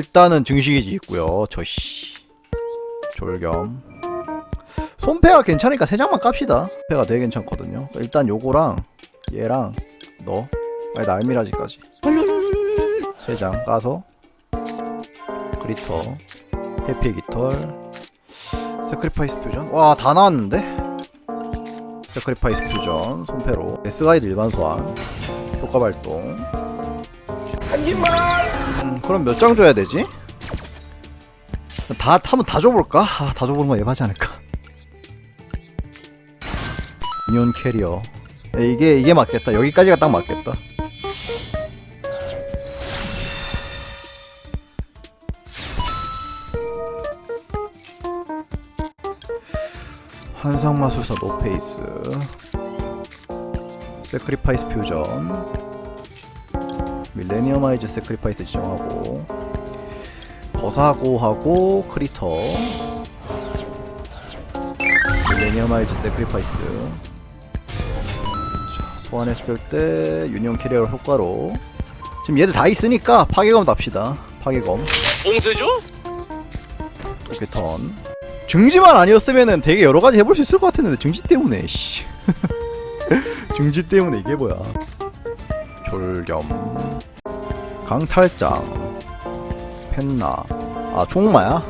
일단은 증식이지 있고요. 저씨. 졸겸. 손패가 괜찮으니까 세 장만 깝시다. 손패가 되게 괜찮거든요. 일단 요거랑 얘랑 너. 아니 날미라지까지. 세 장 까서 그리터 해피 깃털 세크리파이스 퓨전. 와 다 나왔는데? 세크리파이스 퓨전 손패로. S가이드 일반 소환 효과 발동 음, 그럼 몇 장 줘야 되지? 다 타면 다 줘볼까? 아, 다 줘보는 건 예바지 않을까? 미니온 캐리어 야, 이게 이게 맞겠다 여기까지가 딱 맞겠다 환상마술사 노페이스 세크리파이스 퓨전 밀레니엄 아이즈 세크리파이스 지정하고 버사고 하고 크리터. 밀레니엄 아이즈 세크리파이스. 자, 소환했을 때 유니온 캐리어 효과로. 지금 얘들 다 있으니까 파괴검 납시다. 파괴검. 봉쇄죠? 오케이 턴. 증지만 아니었으면은 되게 여러 가지 해볼 수 있을 것 같았는데 증지 때문에 씨. 증지 때문에 이게 뭐야 졸겸 강탈장. 펜나. 아 총마야?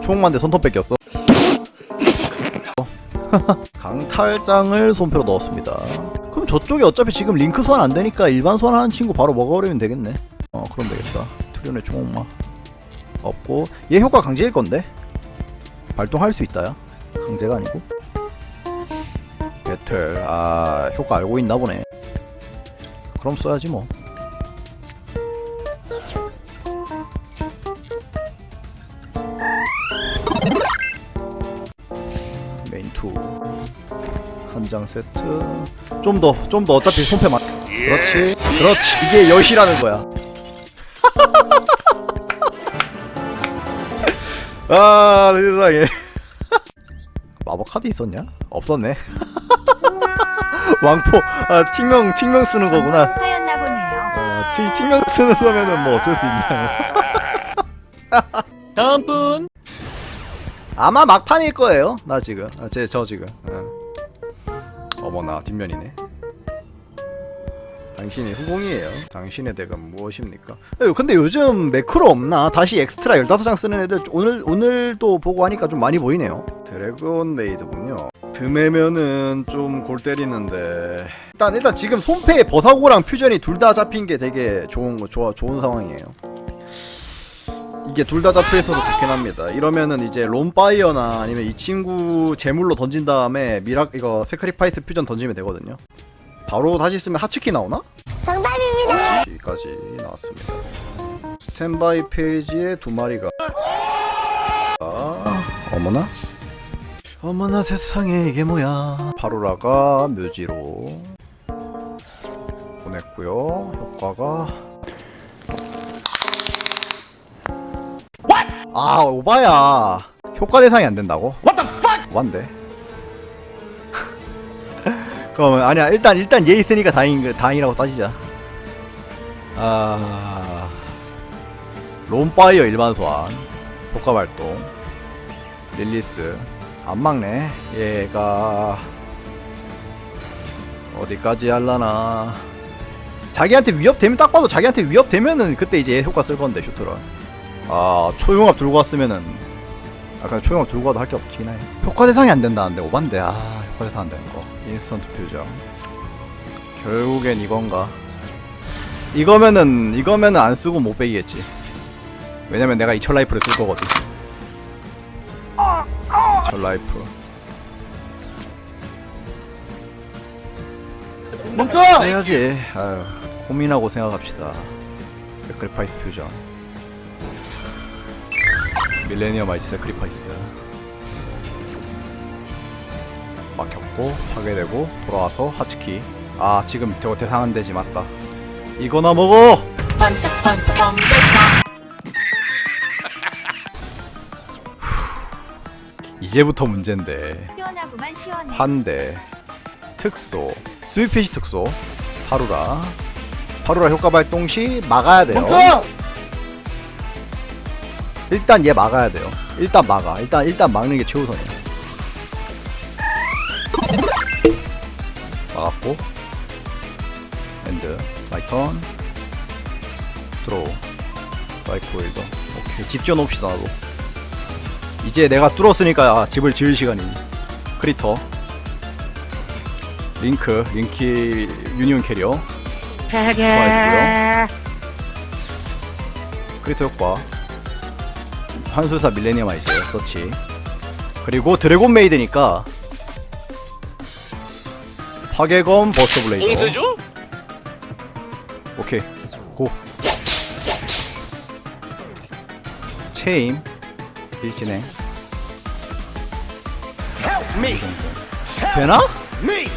총마인데 손톱 뺏겼어? 강탈장을 손패로 넣었습니다. 그럼 저쪽에 어차피 지금 링크 소환 안 되니까 일반 소환하는 친구 바로 먹어버리면 되겠네. 어 그럼 되겠다. 트리온의 총마. 없고. 얘 효과 강제일 건데? 발동할 수 있다야? 강제가 아니고? 배틀. 아 효과 알고 있나 보네 그럼 써야지 뭐. 메인 2 한장 세트. 좀 더 좀 더. 어차피 손패 맞 그렇지. 그렇지. 이게 여시라는 거야. 아 세상에. 마법 카드 있었냐? 없었네 왕포 아 칭명 칭명 쓰는 거구나. 하였나 보네요. 어, 치, 칭명 쓰는 거면은 뭐 어쩔 수 있나요? 다음 분. 아마 막판일 거예요 나 지금. 아, 제, 저 지금. 어. 어머나 뒷면이네. 당신이 후공이에요. 당신의 덱은 무엇입니까? 에, 근데 요즘 매크로 없나? 다시 엑스트라 15장 쓰는 애들 오늘, 오늘도 보고 하니까 좀 많이 보이네요. 드래곤 메이드군요 드매면은 좀 골 때리는데 일단 일단 지금 손패에 버사고랑 퓨전이 둘 다 잡힌 게 되게 좋은 거 좋아 좋은 상황이에요 이게 둘 다 잡혀 있어서 좋긴 합니다. 이러면은 이제 롬파이어나 아니면 이 친구 제물로 던진 다음에 미락 이거 세크리파이스 퓨전 던지면 되거든요. 바로 다시 쓰면 하츠키 나오나? 정답입니다. 여기까지 나왔습니다. 스탠바이 페이지에 두 마리가 아, 어머나 어머나 세상에 이게 뭐야. 바로라가 묘지로 보냈고요. 효과가. 아 오바야. 효과 대상이 안 된다고? What the fuck? 오반데. 그러면 아니야 일단 일단 얘 있으니까 다행 다행이라고 따지자. 아 롬파이어 일반 소환 효과 발동 릴리스 안 막네. 얘가 어디까지 할라나. 자기한테 위협 되면 딱 봐도 자기한테 위협 되면은 그때 이제 얘 효과 쓸 건데 슈트런. 아 초용합 들고 왔으면은. 아까 초용합 들고 와도 할 게 없긴 해. 효과 대상이 안 된다는데 오반데. 아 효과 대상 안 되는 거. 인스턴트 퓨전 결국엔 이건가? 이거면은 이거면은 안 쓰고 못 빼기겠지. 왜냐면 내가 이철 라이프를 쓸 거거든 라이프. 멈춰! 해야지. 아유 고민하고 생각합시다. 세크리파이스 퓨전 밀레니엄 아이즈 세크리파이스 막혔고 파괴되고 돌아와서 하츠키. 아 지금 저거 대상 안 되지 맞다. 이거나 먹어 이제부터 문제인데. 시원하구만 시원해. 환대. 특소. 스위피시 특소. 파루라. 파루라 효과 발동 시 막아야 돼요. 멈춰! 일단 얘 막아야 돼요. 일단 막아. 일단 일단 막는 게 최우선이야. 막았고. 엔드. 마이 턴. 드로우. 사이코 일더. 오케이. 집 지어놓읍시다 나도 이제 내가 뚫었으니까 집을 지을 시간이니 크리터. 링크 링키 유니온 캐리어. 좋아했고요. 크리터 효과. 한술사 밀레니엄 아이즈 서치. 그리고 드래곤 메이드니까 파괴검 버스터 블레이더. 봉쇄죠? 오케이. 고. 체임. 일진행 되나?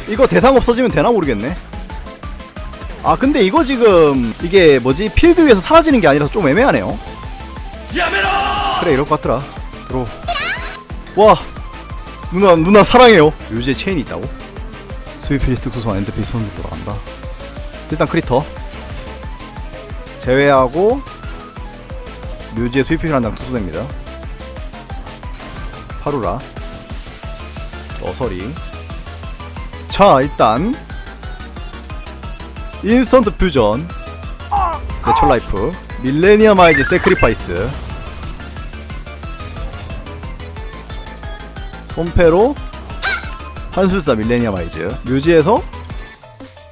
이거 대상 없어지면 되나 모르겠네. 아 근데 이거 지금 이게 뭐지? 필드 위에서 사라지는 게 아니라서 좀 애매하네요. 그래 이럴 것 같더라. 들어. 와 누나 누나 사랑해요. 요새 체인이 있다고? 스위필 특수선 엔드피 손으로 돌아간다. 일단 크리터. 제외하고 묘지에 스위핑을 한장 투수됩니다. 파루라 어서리 자 일단 인스턴트 퓨전. 내철 라이프. 밀레니엄 아이즈 세크리파이스. 손패로 한술사 밀레니엄 아이즈. 묘지에서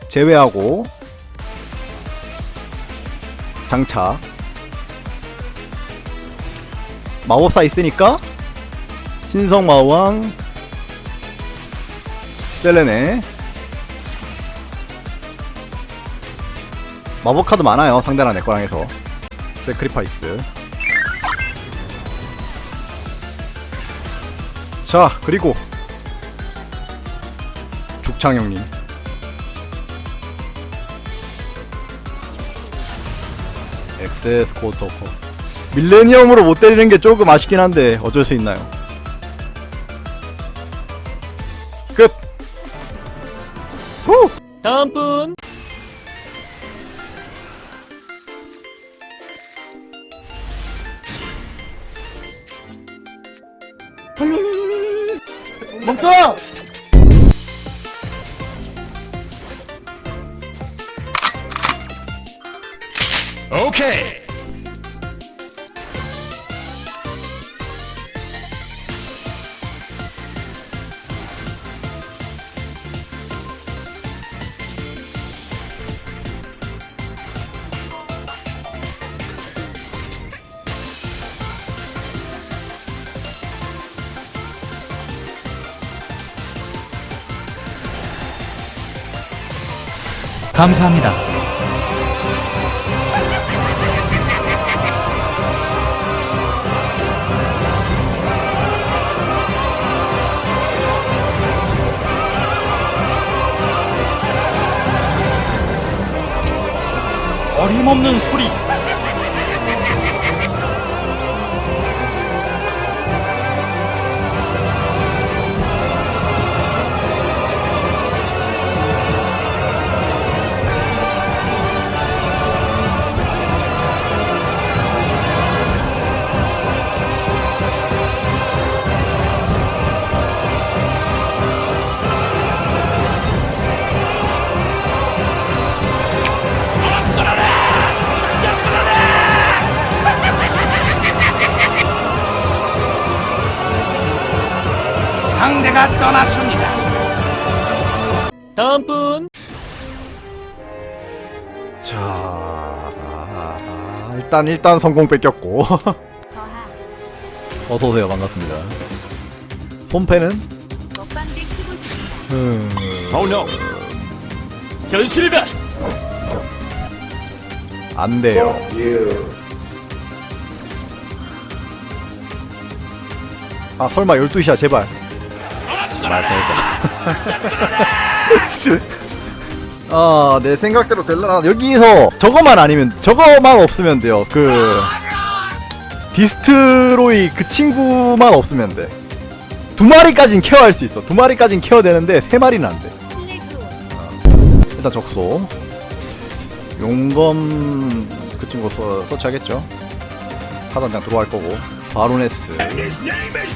제외하고 장착 마법사 있으니까 신성 마왕 셀레네 마법 카드 많아요 상대랑 내 거랑 해서. 세크리파이스. 자 그리고 죽창 형님. 엑세스 코토커. 밀레니엄으로 못 때리는 게 조금 아쉽긴 한데 어쩔 수 있나요? 끝! 후! 다음 분. 멈춰! 오케이. 감사합니다. 어림없는 소리. 상대가 떠났습니다. 다음 분. 자 아, 일단 일단 성공 뺏겼고 어서 오세요 반갑습니다 손패는 먹방대 키고 싶습니다. 음, Oh no. 현실이다. 안 돼요 아 설마 12시야 제발 제발 살자 아 내 생각대로 될라나? 여기서 저거만 아니면 저거만 없으면 돼요. 그 디스트로이 그 친구만 없으면 돼 두 마리까진 케어할 수 있어. 두 마리까진 케어되는데 세 마리는 안돼. 플래그 일단 적소. 용검 그 친구 서, 서치하겠죠. 카단장 들어갈 거고 바로네스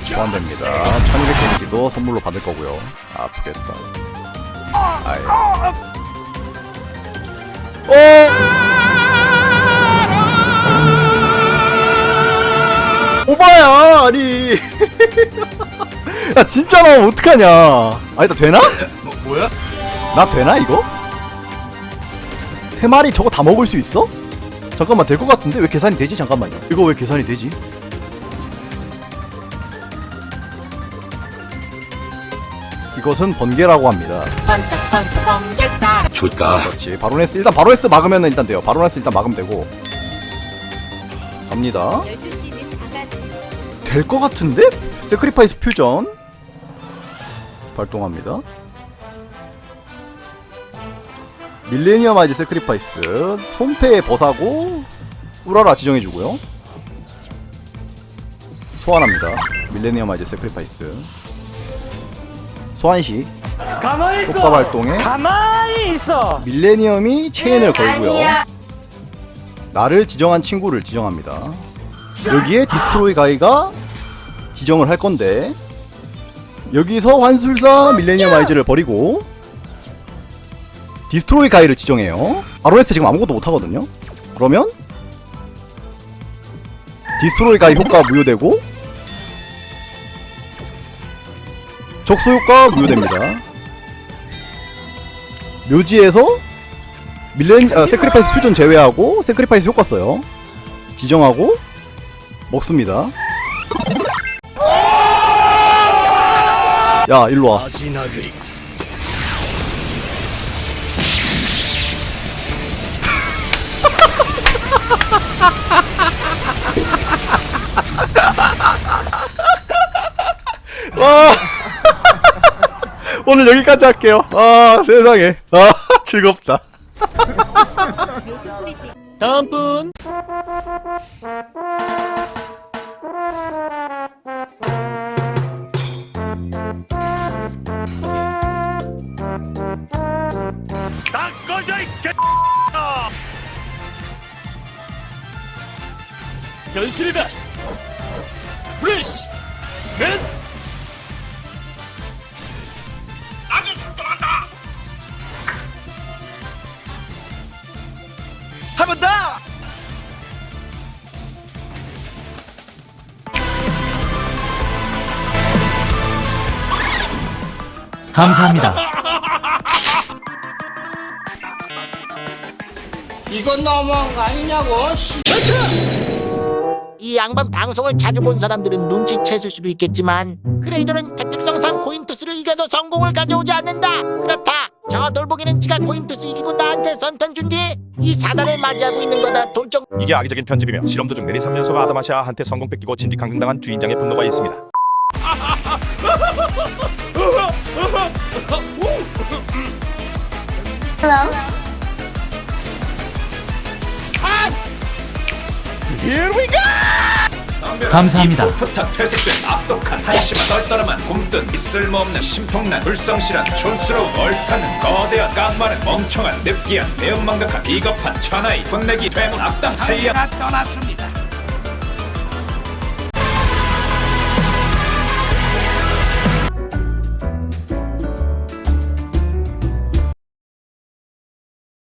소환됩니다 1200 데미지도 선물로 받을 거고요 아프겠다 아예 오! 오바야 아니 야 진짜 나오면 어떡하냐 아니다 되나? 뭐야? 나 되나 이거? 세 마리 저거 다 먹을 수 있어? 잠깐만 될 것 같은데 왜 계산이 되지? 잠깐만요. 이거 왜 계산이 되지? 이것은 번개라고 합니다. 좋다. 그렇지. 바로네스 일단 바로네스 막으면 일단 돼요. 바로네스 일단 막으면 되고. 갑니다. 12시는 다가지. 될 것 같은데? 세크리파이스 퓨전 발동합니다. 밀레니엄 아이즈 세크리파이스 손패에 벗하고 우라라 지정해주고요. 소환합니다. 밀레니엄 아이즈 세크리파이스 소환시 가만히 효과 발동에 가만히 있어. 밀레니엄이 체인을 걸고요. 나를 지정한 친구를 지정합니다. 여기에 디스트로이 가이가 지정을 할 건데 여기서 환술사 밀레니엄 아이즈를 버리고 디스트로이 가이를 지정해요. 아로네스 지금 아무것도 못 하거든요. 그러면 디스트로이 가이 효과 무효되고 적소 효과 무효됩니다. 묘지에서 밀렌 아, 세크리파이스 퓨전 제외하고 세크리파이스 효과 써요. 지정하고 먹습니다. 야 일로 와. 와. 오늘 여기까지 할게요. 아 세상에. 아 즐겁다. 다음 분. 다 꺼져 이 개. 변신이다. 프레쉬. 맨. 감사합니다. 이건 너무한 거 아니냐고 씨. 이 양반 방송을 자주 본 사람들은 눈치챘을 수도 있겠지만 크레이더는 특성상 코인투스를 이겨도 성공을 가져오지 않는다 그렇다 저 돌보기는 지가 코인투스 이기고 나한테 선턴 준 뒤 이 사단을 맞이하고 있는 거다 돌정 이게 악의적인 편집이며 실험 도 중 내리 3년소가 아다마시아한테 성공 뺏기고 진뒤 강등당한 주인장의 분노가 있습니다. 감사합니다. 부탁 퇴색된 악독한 한심한 떨떠름한 곰뜬 쓸모없는 심통난 불성실한 촌스러운 얼타는 거대한 깡마른 멍청한 느끼한 매운망각한 비겁한 천하의 분내기 퇴문 악당 한량 떠났습니다.